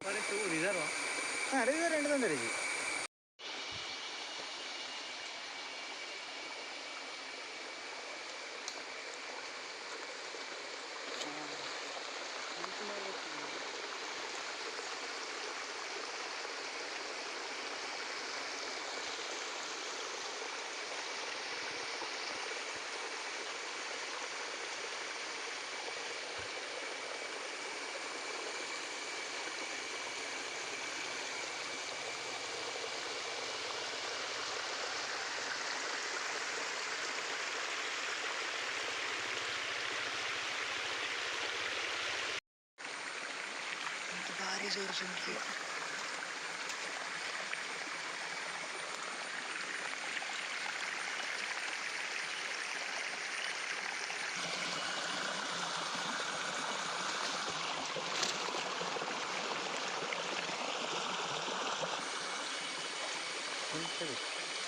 Two റിസർവോ ആ. Reserve രണ്ടു തന്നെ ಹಾಂ ರಿಸರ್ವ್ ಎಂಟು ತೊಂದರೆ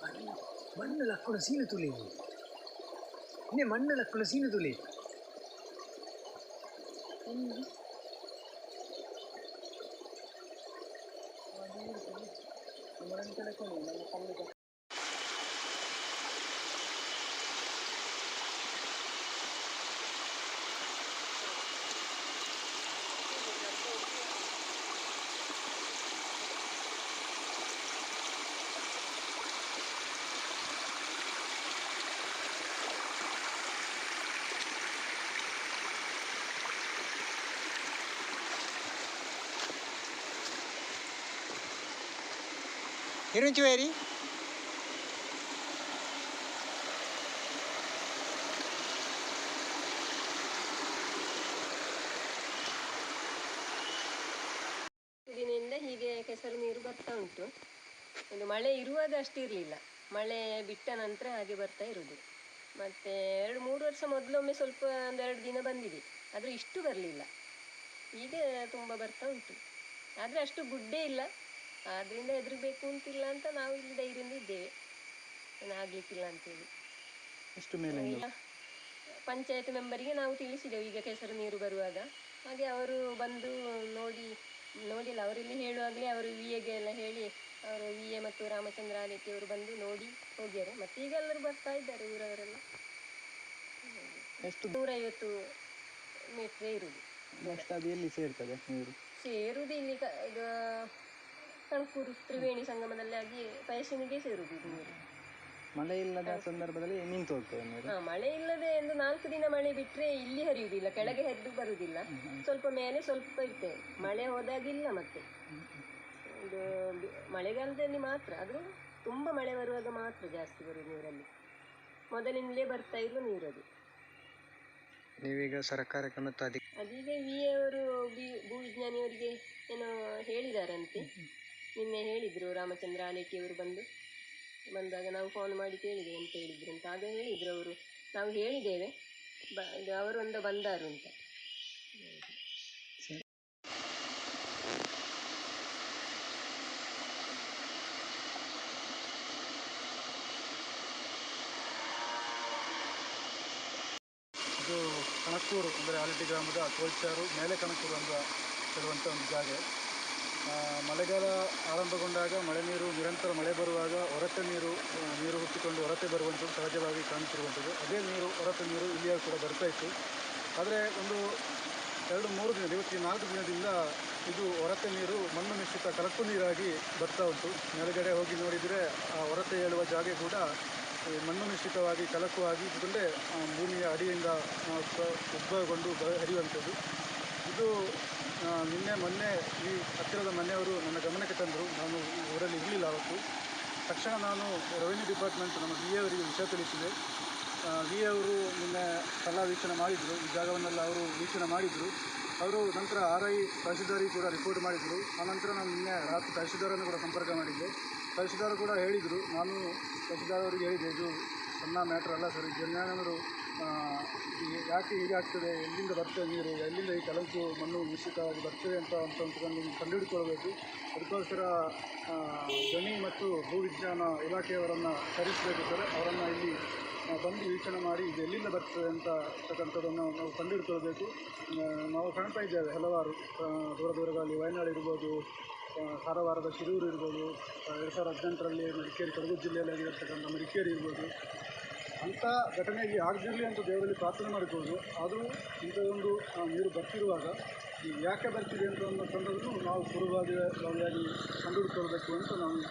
මන්න ලක්කුණ සීන තුළේ නේ මන්න ලක්කුණ සීන තුළේ Here ಹೀಗೆ ಕೆಸರು ನೀರು ಬರ್ತಾ ಉಂಟು. ಇದು ಮಳೆ ಇರುವಾಗ ಅಷ್ಟು ಇರಲಿಲ್ಲ. ಮಳೆ ಬಿಟ್ಟ ನಂತರ ಹಾಗೆ ಬರ್ತಾ ಇರೋದು ಮತ್ತೆ ಎರಡು ಮೂರು ವರ್ಷ ಮೊದಲೊಮ್ಮೆ ಸ್ವಲ್ಪ ಒಂದೆರಡು ದಿನ ಬಂದಿದೆ. ಆದರೆ ಇಷ್ಟು ಬರಲಿಲ್ಲ. ಈಗ ತುಂಬ ಬರ್ತಾ ಉಂಟು. ಆದರೆ ಅಷ್ಟು ಗುಡ್ಡೆ ಇಲ್ಲ. ಆದ್ದರಿಂದ ಹೆದರಬೇಕು ಅಂತಿಲ್ಲ ಅಂತ ನಾವು ಇಲ್ಲಿ ಧೈರ್ಯದಿಂದ ಇದ್ದೇವೆ. ಅಂತ ಅಂತೇಳಿ. ಎಷ್ಟು ಮೇಲೆ ಈಗ ಪಂಚಾಯತ್ ಮೆಂಬರಿಗೆ ನಾವು ತಿಳಿಸಿದೆವು ಈಗ ಕೆಸರು ನೀರು ಬರುವಾಗ. ಹಾಗೆ ಅವರು ಬಂದು ನೋಡಿ ನೋಡಿಲ್ಲ. ಅವರಿಲ್ಲಿ ಹೇಳುವಾಗಲೇ ಅವರು ವಿ ಎಗೆ ಎಲ್ಲ ಹೇಳಿ ಅವರು ವಿ ಎ ಮತ್ತು ರಾಮಚಂದ್ರ ಅವರು ಬಂದು ನೋಡಿ ಹೋಗ್ಯಾರೆ. ಮತ್ತೆ ಈಗ ಎಲ್ಲರೂ ಬರ್ತಾ ಇದ್ದಾರೆ ಊರವರೆಲ್ಲ. ಎಷ್ಟು? ನೂರೈವತ್ತು ಮೀಟ್ರೇ ಇರುವುದು. ಸೇರುದು ಎಲ್ಲಿ ಸೇರ್ತದೆ ನೀರು? ಸೇರುವುದು ಇಲ್ಲಿ ಇದು ತ್ರಿವೇಣಿ ಸಂಗಮದಲ್ಲಿ ಆಗಿ ಪಯಸಿನಿಗೆ ಸೇರುವುದು ಇದು ನೀರು ಮಳೆ ಇಲ್ಲದ ಸಂದರ್ಭದಲ್ಲಿ ನಿಂತು ಹೋಗ್ತದೆ ನೀರು ಹಾ ಮಳೆ ಇಲ್ಲದೆ ಒಂದು ನಾಲ್ಕು ದಿನ ಮಳೆ ಬಿಟ್ರೆ ಇಲ್ಲಿ ಹರಿಯುವುದಿಲ್ಲ ಕೆಳಗೆ ಹರಿದು ಬರುವುದಿಲ್ಲ. ಸ್ವಲ್ಪ ಮೇಲೆ ಸ್ವಲ್ಪ ಇರ್ತೇವೆ. ಮಳೆ ಹೋದಾಗಿಲ್ಲ ಮತ್ತೆ. ಇದು ಬಿ- ಮಳೆಗಾಲದಲ್ಲಿ ಮಾತ್ರ ಅದು ತುಂಬ ಮಳೆ ಬರುವಾಗ ಮಾತ್ರ ಜಾಸ್ತಿ ಬರುವುದು ನೀರಲ್ಲಿ. ಮೊದಲಿಂದಲೇ ಬರ್ತಾ ಇರುವ ನೀರದು. ನೀವೀಗ ಸರ್ಕಾರಕ್ಕೆ ಮತ್ತು ಅಧಿಕ ಅದೀಗ ವಿ ಅವರು ಬಿ ಭೂವಿಜ್ಞಾನಿಯವರಿಗೆ ಏನೋ ಹೇಳಿದಾರಂತೆ. ನಿನ್ನೆ ಹೇಳಿದ್ರು ರಾಮಚಂದ್ರ ಆಲೇಕಿಯವರು ಬಂದು. ಬಂದಾಗ ನಾವು ಫೋನ್ ಮಾಡಿ ಕೇಳಿದೆ ಅಂತ ಹೇಳಿದರು ಅಂತ. ಆಗ ಹೇಳಿದರು ಅವರು. ನಾವು ಹೇಳಿದ್ದೇವೆ. ಬ, ಇದು ಅವರೊಂದು ಬಂದಾರು ಅಂತ. ಇದು ಕಣಕೂರು, ಅಂದರೆ ಆಲಟಿ ಗ್ರಾಮದ ತೋಲ್ಚಾರು, ಮೇಲೆ ಕಣಕೂರು ಅಂತ ಹೇಳುವಂಥ ಒಂದು ಜಾಗ. ಮಳೆಗಾಲ ಆರಂಭಗೊಂಡಾಗ ಮಳೆ ನೀರು, ನಿರಂತರ ಮಳೆ ಬರುವಾಗ ಹೊರತೆ ನೀರು ನೀರು ಹುಟ್ಟಿಕೊಂಡು ಹೊರತೆ ಬರುವಂಥದ್ದು ಸಹಜವಾಗಿ ಕಾಣುತ್ತಿರುವಂಥದ್ದು ಅದೇ ನೀರು ಹೊರತೆ ನೀರು ಇಲ್ಲಿಯ ಕೂಡ ಬರ್ತಾ ಇತ್ತು. ಆದರೆ ಒಂದು ಎರಡು, ಮೂರು ದಿನ ಇವತ್ತಿನ ನಾಲ್ಕು ದಿನದಿಂದ ಇದು ಹೊರತೆ ನೀರು, ಮಣ್ಣು ಮಿಶ್ರಿತ ಕಲಕು ನೀರಾಗಿ ಬರ್ತಾ ಉಂಟು. ಮೇಲುಗಡೆ ಹೋಗಿ ನೋಡಿದರೆ ಆ ಹೊರತೆ ಹೇಳುವ ಜಾಗ ಕೂಡ ಮಣ್ಣು ಮಿಶ್ರಿತವಾಗಿ ಕಲಕು ಆಗಿ ಇದ್ಕೊಂಡೇ ಭೂಮಿಯ ಅಡಿಯಿಂದ ಉದ್ಭವಗೊಂಡು ಹರಿಯುವಂಥದ್ದು. ಇದು ನಿನ್ನೆ ಮೊನ್ನೆ ಈ ಹತ್ತಿರದ ಮನೆಯವರು ನನ್ನ ಗಮನಕ್ಕೆ ತಂದರು. ನಾನು ಊರಲ್ಲಿ ಇರಲಿಲ್ಲ ಅವತ್ತು. ತಕ್ಷಣ ನಾನು ರೆವೆನ್ಯೂ ಡಿಪಾರ್ಟ್ಮೆಂಟ್ ನಮ್ಮ ಡಿ ಅವರಿಗೆ ವಿಷಯ ತಿಳಿಸಿದೆ. ವಿ ಅವರು ನಿನ್ನೆ ಸ್ಥಳ ವೀಕ್ಷಣೆ ಮಾಡಿದರು. ಈ ಜಾಗವನ್ನೆಲ್ಲ ಅವರು ವೀಕ್ಷಣೆ ಮಾಡಿದರು. ಅವರು ನಂತರ ಆರ್ ಐ ತಹಶೀಲ್ದಾರಿಗೆ ಕೂಡ ರಿಪೋರ್ಟ್ ಮಾಡಿದರು. ಆನಂತರ ನಾನು ನಿನ್ನೆ ರಾತ್ರಿ ತಹಶೀಲ್ದಾರನ್ನು ಕೂಡ ಸಂಪರ್ಕ ಮಾಡಿದ್ದೆ. ತಹಶೀಲ್ದಾರ್ ಕೂಡ ಹೇಳಿದರು. ನಾನು ತಹಶೀಲ್ದಾರ್ ಅವರಿಗೆ ಹೇಳಿದೆ ಇದು ಸಣ್ಣ ಮ್ಯಾಟ್ರ್ ಅಲ್ಲ ಸರ್ ಜನರು ಯಾಕೆ ಹೀಗಾಗ್ತದೆ ಎಲ್ಲಿಂದ ಬರ್ತದೆ ನೀರು? ಎಲ್ಲಿಂದ ಈ ಕಲಂಕು ಮಣ್ಣು ಮಿಶ್ರಿತವಾಗಿ ಬರ್ತದೆ ಅಂತ ಅಂತ ಕಂಡುಹಿಡ್ಕೊಳ್ಬೇಕು ಅದಕ್ಕೋಸ್ಕರ ಗಣಿ ಮತ್ತು ಭೂವಿಜ್ಞಾನ ಇಲಾಖೆಯವರನ್ನು ಕರೆಸಬೇಕು ಸರ್. ಅವರನ್ನು ಇಲ್ಲಿ ಬಂದು ವೀಕ್ಷಣೆ ಮಾಡಿ ಇದು ಎಲ್ಲಿಂದ ಬರ್ತದೆ ಅಂತ ಅಂತಕ್ಕಂಥದ್ದನ್ನು ನಾವು ಕಂಡುಹಿಡ್ಕೊಳ್ಬೇಕು ನಾವು ಕಾಣ್ತಾ ಇದ್ದೇವೆ ಹಲವಾರು ದೂರ ದೂರಗಳಲ್ಲಿ ವಯನಾಡು ಇರ್ಬೋದು ಕಾರವಾರದ ಶಿರೂರು ಇರ್ಬೋದು ಎರಡು ಸಾವಿರದ ಹದಿನೆಂಟರಲ್ಲಿ ಮಡಿಕೇರಿ ಕೊಡಗು ಜಿಲ್ಲೆಯಲ್ಲಿ ಆಗಿರ್ತಕ್ಕಂಥ ಮಡಿಕೇರಿ ಇರ್ಬೋದು. ಅಂಥ ಘಟನೆ ಆಗದಿರಲಿ ಅಂತ ದೇವರಲ್ಲಿ ಪ್ರಾರ್ಥನೆ ಮಾಡಿಕೊಂಡು ಆದರೂ ಒಂದು ನೀರು ಬರ್ತಿರುವಾಗ ಯಾಕೆ ಬರ್ತಿದೆ ಅಂತ ಅನ್ನೋ ಸಂದರ್ಭದಲ್ಲೂ ನಾವು ಪೂರ್ವಭಾವಿಯಾಗಿ ಕಂಡುಹಿಡ್ಕೊಳ್ಬೇಕು ಅಂತ ನಾನು